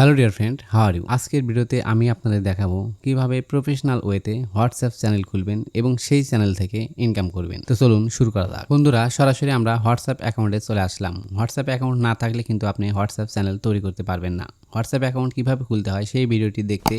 Hello dear friend how are you আজকের ভিডিওতে আমি আপনাদের দেখাবো কীভাবে প্রফেশনাল ওয়েতে হোয়াটসঅ্যাপ চ্যানেল খুলবেন এবং সেই চ্যানেল থেকে ইনকাম করবেন। তো চলুন শুরু করা যাক। বন্ধুরা, সরাসরি আমরা হোয়াটসঅ্যাপ অ্যাকাউন্টে চলে আসলাম। হোয়াটসঅ্যাপ অ্যাকাউন্ট না থাকলে কিন্তু আপনি হোয়াটসঅ্যাপ চ্যানেল তৈরি করতে পারবেন না। হোয়াটসঅ্যাপ অ্যাকাউন্ট কীভাবে খুলতে হয় সেই ভিডিওটি দেখতে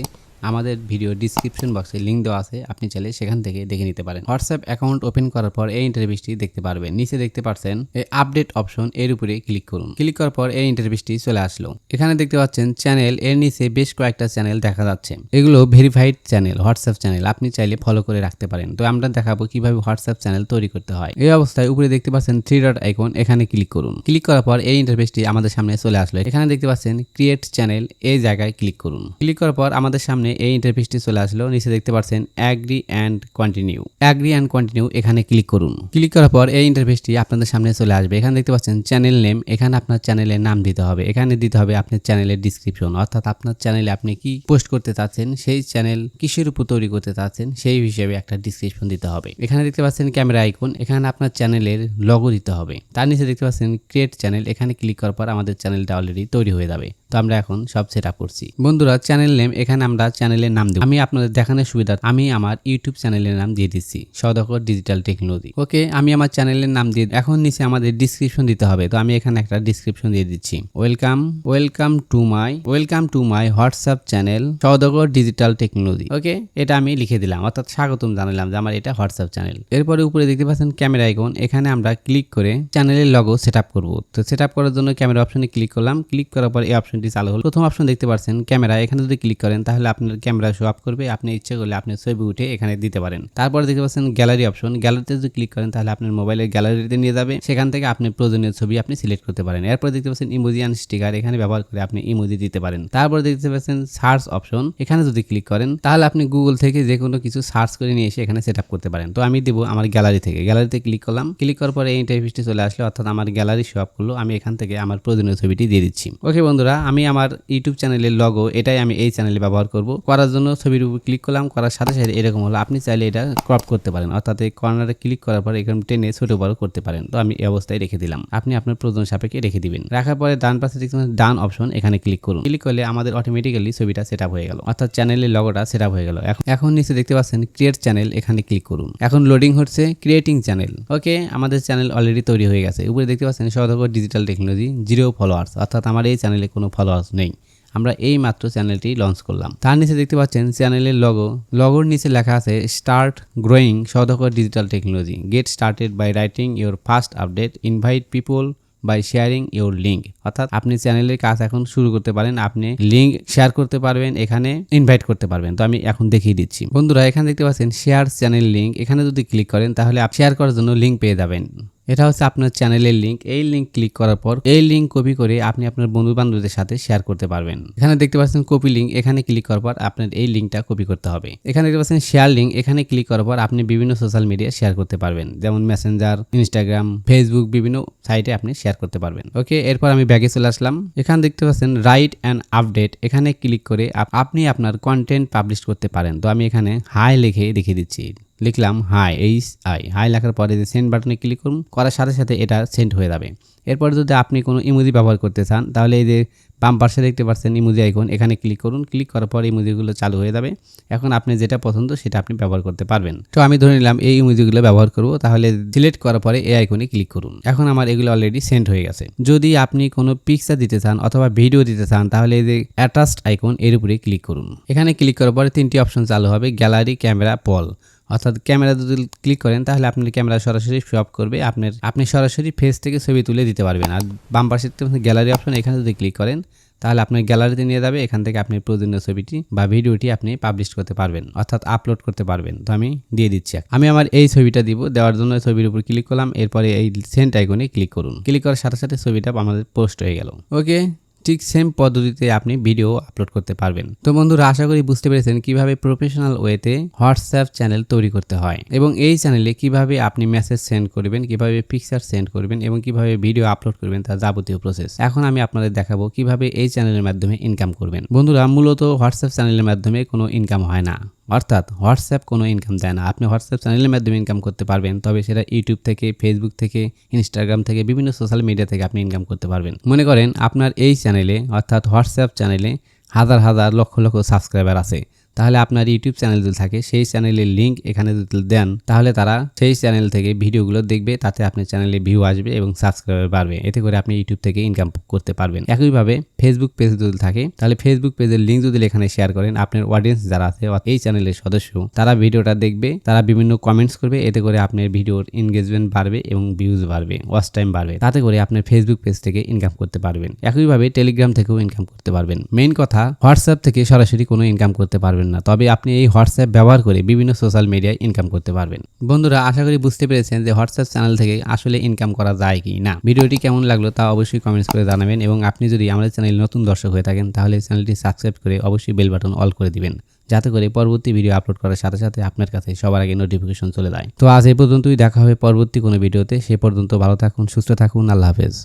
আমাদের ভিডিও ডিসক্রিপশন বক্সে লিঙ্ক দেওয়া আছে, আপনি চাইলে সেখান থেকে দেখে নিতে পারেন। হোয়াটসঅ্যাপ অ্যাকাউন্ট ওপেন করার পর এই ইন্টারভিউসটি দেখতে পারবেন। নিচে দেখতে পাচ্ছেন, এই আপডেট অপশন এর উপরে ক্লিক করুন। ক্লিক করার পর এই ইন্টারভিউসটি চলে আসলো। এখানে দেখতে পাচ্ছেন চ্যানেল এর নিচে বেশ কয়েকটা চ্যানেল দেখা যাচ্ছে। এগুলো ভেরিফাইড চ্যানেল হোয়াটসঅ্যাপ চ্যানেল আপনি চাইলে ফলো করে রাখতে পারেন। তো আমরা দেখাবো কীভাবে হোয়াটসঅ্যাপ চ্যানেল তৈরি করতে হয়। এই অবস্থায় উপরে দেখতে পাচ্ছেন থ্রি ডট আইকন এখানে ক্লিক করুন। ক্লিক করার পর এই ইন্টারফেসটি আমাদের সামনে চলে আসলো। এখানে দেখতে পাচ্ছেন ক্রিয়েট চ্যানেল এই জায়গায় ক্লিক করুন। ক্লিক করার পর আমাদের সামনে এই ইন্টারফেসটি চলে আসলো। নিচে দেখতে পাচ্ছেন agree and continue agree and continue এখানে ক্লিক করুন। ক্লিক করার পর এই ইন্টারফেসটি আপনাদের সামনে চলে আসবে। এখানে দেখতে পাচ্ছেন চ্যানেল নেম এখানে আপনার চ্যানেলের নাম দিতে হবে। এখানে দিতে হবে আপনার চ্যানেলের ডিসক্রিপশন অর্থাৎ আপনার চ্যানেলে আপনি কি পোস্ট করতে চাচ্ছেন, সেই চ্যানেল কিসের উপর তৈরি করতে চাচ্ছেন, সেই হিসেবে একটা ডিসক্রিপশন দিতে হবে। এখানে দেখতে পাচ্ছেন ক্যামেরা আইকন এখানে আপনার চ্যানেলের লগো দিতে হবে। তার নিচে দেখতে পাচ্ছেন ক্রিয়েট চ্যানেল এখানে ক্লিক করার পর আমাদের চ্যানেলটা অলরেডি তৈরি হয়ে যাবে। তো আমরা এখন সব সেট আপ করছি। বন্ধুরা চ্যানেল নেম এখানে আমরা চ্যানেলের নাম দেব। আমি আপনাদের দেখানোর সুবিধা, আমি আমার ইউটিউব চ্যানেলের নাম দিয়ে দিচ্ছি, সদকর ডিজিটাল টেকনোলজি ওকে, আমি আমার চ্যানেলের নাম দিয়ে, এখন নিচে আমাদের ডিসক্রিপশন দিতে হবে, তো আমি এখানে একটা ডিসক্রিপশন দিয়ে দিচ্ছি। Welcome welcome to my welcome to my WhatsApp channel Sadgar digital technology okay, এটা আমি লিখে দিলাম, অর্থাৎ স্বাগতম জানালাম যে আমার এটা হোয়াটসঅ্যাপ চ্যানেল এরপরে উপরে দেখতে পাচ্ছেন ক্যামেরা আইকন এখানে আমরা ক্লিক করে চ্যানেলের লগো সেট আপ করব। তো সেট আপ করার জন্য ক্যামেরা অপশনে ক্লিক করলাম ক্লিক করার পর এই অপশনটি চালু হলো। প্রথম অপশন দেখতে পাচ্ছেন ক্যামেরা এখানে যদি ক্লিক করেন, তাহলে আপনার ক্যামেরা শো আপ করবে, আপনি ইচ্ছে করলে আপনি ছবি উঠে এখানে দিতে পারেন। তারপরে দেখতে পাচ্ছেন গ্যালারি অপশন গ্যালারিতে যদি ক্লিক করেন, তাহলে আপনার মোবাইলের গ্যালারিতে নিয়ে যাবে। সেখান থেকে আপনি প্রয়োজনীয় ছবি আপনি সিলেক্ট করতে পারেন। এরপর দেখতে পাচ্ছেন ইমোজি অ্যান্ড স্টিকার এখানে ব্যবহার করে আপনি ইমোজি দিতে পারেন। তারপরে দেখতে পাচ্ছেন সার্চ অপশন এখানে যদি ক্লিক করেন, তাহলে আপনি গুগল থেকে যে কোনো কিছু সার্চ করে নিয়ে এসে এখানে সেট আপ করতে পারেন। তো আমি দেবো আমার গ্যালারি থেকে। গ্যালারিতে ক্লিক করলাম। ক্লিক করার পরে এই ইন্টারফেসটি চলে আসলে, অর্থাৎ আমার গ্যালারি শো আপ করল। আমি এখান থেকে আমার প্রয়োজনীয় ছবিটি দিয়ে দিচ্ছি। ওকে বন্ধুরা আমি আমার ইউটিউব চ্যানেলের লগো এটাই আমি এই চ্যানেলে ব্যবহার করব। করার জন্য ছবির উপর ক্লিক করলাম, করার সাথে সাথে এরকম হলো। আপনি চাইলে এটা ক্রপ করতে পারেন। অর্থাৎ এই কর্নারে ক্লিক করার পর এখানে টেনে ছোট বড় করতে পারেন। তো আমি এই অবস্থায় রেখে দিলাম। আপনি আপনার প্রয়োজন সাপেক্ষে রেখে দিবেন। রাখার পরে ডান পাশে দেখতে পাচ্ছেন ডান অপশন এখানে ক্লিক করুন। ক্লিক করলে আমাদের অটোমেটিক্যালি ছবিটা সেট হয়ে গেল। অর্থাৎ চ্যানেলের লগোটা সেট হয়ে গেল। এখন নিচে দেখতে পাচ্ছেন ক্রিয়েট চ্যানেল এখানে ক্লিক করুন। এখন লোডিং হচ্ছে ক্রিয়েটিং চ্যানেল ওকে আমাদের চ্যানেল অলরেডি তৈরি হয়ে গেছে। উপরে দেখতে পাচ্ছেন Sadgar digital technology zero followers অর্থাৎ আমার এই চ্যানেলে কোনো ফলোয়ার্স নেই। আমরা এই মাত্র চ্যানেলটি লঞ্চ করলাম। তার নিচে দেখতে পাচ্ছেন চ্যানেলের লগো লগোর নিচে লেখা আছে start growing Sadgar digital technology get started by writing your first update invite people by sharing your link অর্থাৎ আপনি চ্যানেলের কাজ এখন শুরু করতে পারেন। আপনি লিঙ্ক শেয়ার করতে পারবেন, এখানে ইনভাইট করতে পারবেন। তো আমি এখন দেখিয়ে দিচ্ছি। বন্ধুরা, এখানে দেখতে পাচ্ছেন শেয়ার চ্যানেল লিঙ্ক এখানে যদি ক্লিক করেন, তাহলে শেয়ার করার জন্য লিঙ্ক পেয়ে যাবেন। এটা হচ্ছে আপনার চ্যানেলের লিঙ্ক এই লিঙ্ক ক্লিক করার পর এই লিঙ্ক কপি করে আপনি আপনার বন্ধু বান্ধবদের সাথে শেয়ার করতে পারবেন। এখানে দেখতে পাচ্ছেন কপি লিঙ্ক এখানে ক্লিক করার পর আপনার এই লিঙ্কটা কপি করতে হবে। এখানে দেখতে পাচ্ছেন শেয়ার লিঙ্ক এখানে ক্লিক করার পর আপনি বিভিন্ন সোশ্যাল মিডিয়া শেয়ার করতে পারবেন। যেমন মেসেঞ্জার ইনস্টাগ্রাম ফেসবুক বিভিন্ন সাইটে আপনি শেয়ার করতে পারবেন। ওকে এরপর আমি ব্যাগে চলে আসলাম। এখানে দেখতে পাচ্ছেন রাইট অ্যান্ড আপডেট এখানে ক্লিক করে আপ- আপনি আপনার কন্টেন্ট পাবলিশ করতে পারেন। তো আমি এখানে হাই লিখে দেখিয়ে দিচ্ছি। লিখলাম হাই এইচ আই হাই লেখার পরে যে সেন্ড বাটনে ক্লিক করুন, করার সাথে সাথে এটা সেন্ড হয়ে যাবে। এরপরে যদি আপনি কোনো ইমোজি ব্যবহার করতে চান, তাহলে এই যে বাম পাশে দেখতে পাচ্ছেন ইমোজি আইকন এখানে ক্লিক করুন। ক্লিক করার পর ইমোজিগুলো চালু হয়ে যাবে। এখন আপনি যেটা পছন্দ, সেটা আপনি ব্যবহার করতে পারবেন। তো আমি ধরে নিলাম, এই ইমোজিগুলো ব্যবহার করব, তাহলে সিলেক্ট করার পরে এই আইকনে ক্লিক করুন। এখন আমার এগুলো অলরেডি সেন্ড হয়ে গেছে। যদি আপনি কোনো পিকচার দিতে চান, অথবা ভিডিও দিতে চান, তাহলে এই যে অ্যাটাচড আইকন এর উপরে ক্লিক করুন। এখানে ক্লিক করার পরে তিনটি অপশন চালু হবে গ্যালারি ক্যামেরা পল অর্থাৎ ক্যামেরা যদি ক্লিক করেন, তাহলে আপনার ক্যামেরা সরাসরি শো আপ করবে। আপনার, আপনি সরাসরি ফেস থেকে ছবি তুলে দিতে পারবেন। আর বাম পাশে গ্যালারি অপশন এখানে যদি ক্লিক করেন, তাহলে আপনার গ্যালারিতে নিয়ে যাবে। এখান থেকে আপনি প্রয়োজনীয় ছবিটি বা ভিডিওটি আপনি পাবলিশ করতে পারবেন, অর্থাৎ আপলোড করতে পারবেন। তো আমি দিয়ে দিচ্ছি আমি আমার এই ছবিটা দিব, দেওয়ার জন্য ছবির উপর ক্লিক করলাম। এরপরে এই সেন্ট আইকনে ক্লিক করুন। ক্লিক করার সাথে সাথে ছবিটা আমাদের পোস্ট হয়ে গেল। ওকে ঠিক সেম পদ্ধতিতে আপনি ভিডিও আপলোড করতে পারবেন। তো বন্ধুরা, আশা করি বুঝতে পেরেছেন কীভাবে প্রফেশনাল ওয়েতে হোয়াটসঅ্যাপ চ্যানেল তৈরি করতে হয় এবং এই চ্যানেলে কীভাবে আপনি মেসেজ সেন্ড করবেন, কীভাবে পিকচার সেন্ড করবেন এবং কীভাবে ভিডিও আপলোড করবেন তার যাবতীয় প্রসেস এখন আমি আপনাদের দেখাবো কীভাবে এই চ্যানেলের মাধ্যমে ইনকাম করবেন। বন্ধুরা, মূলত হোয়াটসঅ্যাপ চ্যানেলের মাধ্যমে কোনো ইনকাম হয় না। অর্থাৎ হোয়াটসঅ্যাপ কোনো ইনকাম দেয় না। আপনি হোয়াটসঅ্যাপ চ্যানেলের মাধ্যমে ইনকাম করতে পারবেন, তবে সেটা ইউটিউব থেকে ফেসবুক থেকে ইনস্টাগ্রাম থেকে, বিভিন্ন সোশ্যাল মিডিয়া থেকে আপনি ইনকাম করতে পারবেন। মনে করেন আপনার এই চ্যানেলে অর্থাৎ হোয়াটসঅ্যাপ চ্যানেলে হাজার হাজার, লক্ষ লক্ষ সাবস্ক্রাইবার আছে। তাহলে আপনার ইউটিউব চ্যানেল যদি থাকে, সেই চ্যানেলের লিঙ্ক এখানে যদি দেন, তাহলে তারা সেই চ্যানেল থেকে ভিডিওগুলো দেখবে, তাতে আপনার চ্যানেলে ভিউ আসবে এবং সাবস্ক্রাইবার বাড়বে। এতে করে আপনি ইউটিউব থেকে ইনকাম করতে পারবেন। একইভাবে ফেসবুক পেজ যদি থাকে, তাহলে ফেসবুক পেজের লিঙ্ক যদি এখানে শেয়ার করেন, আপনার অডিয়েন্স যারা আছে এই চ্যানেলের সদস্য, তারা ভিডিওটা দেখবে, তারা বিভিন্ন কমেন্টস করবে, এতে করে আপনার ভিডিওর এনগেজমেন্ট বাড়বে এবং ভিউজ বাড়বে ওয়াচ টাইম বাড়বে। তাতে করে আপনার ফেসবুক পেজ থেকে ইনকাম করতে পারবেন। একইভাবে টেলিগ্রাম থেকেও ইনকাম করতে পারবেন। মেইন কথা হোয়াটসঅ্যাপ থেকে সরাসরি কোনো ইনকাম করতে পারবেন না। তবে আপনি এই হোয়াটসঅ্যাপ ব্যবহার করে বিভিন্ন সোশ্যাল মিডিয়ায় ইনকাম করতে পারবেন। বন্ধুরা, আশা করি বুঝতে পেরেছেন যে হোয়াটসঅ্যাপ চ্যানেল থেকে আসলে ইনকাম করা যায় কি না। ভিডিওটি কেমন লাগল তা অবশ্যই কমেন্টস করে জানাবেন এবং আপনি যদি আমাদের চ্যানেল নতুন দর্শক হয়ে থাকেন, তাহলে চ্যানেলটি সাবস্ক্রাইব করে অবশ্যই বেল বাটন অল করে দিবেন। যাতে করে পরবর্তী ভিডিও আপলোড করার সাথে সাথে আপনার কাছে সবার আগে নোটিফিকেশন চলে যায়। তো আজ এই পর্যন্তই। দেখা হবে পরবর্তী কোনো ভিডিওতে সে পর্যন্ত ভালো থাকুন, সুস্থ থাকুন। আল্লাহ হাফেজ।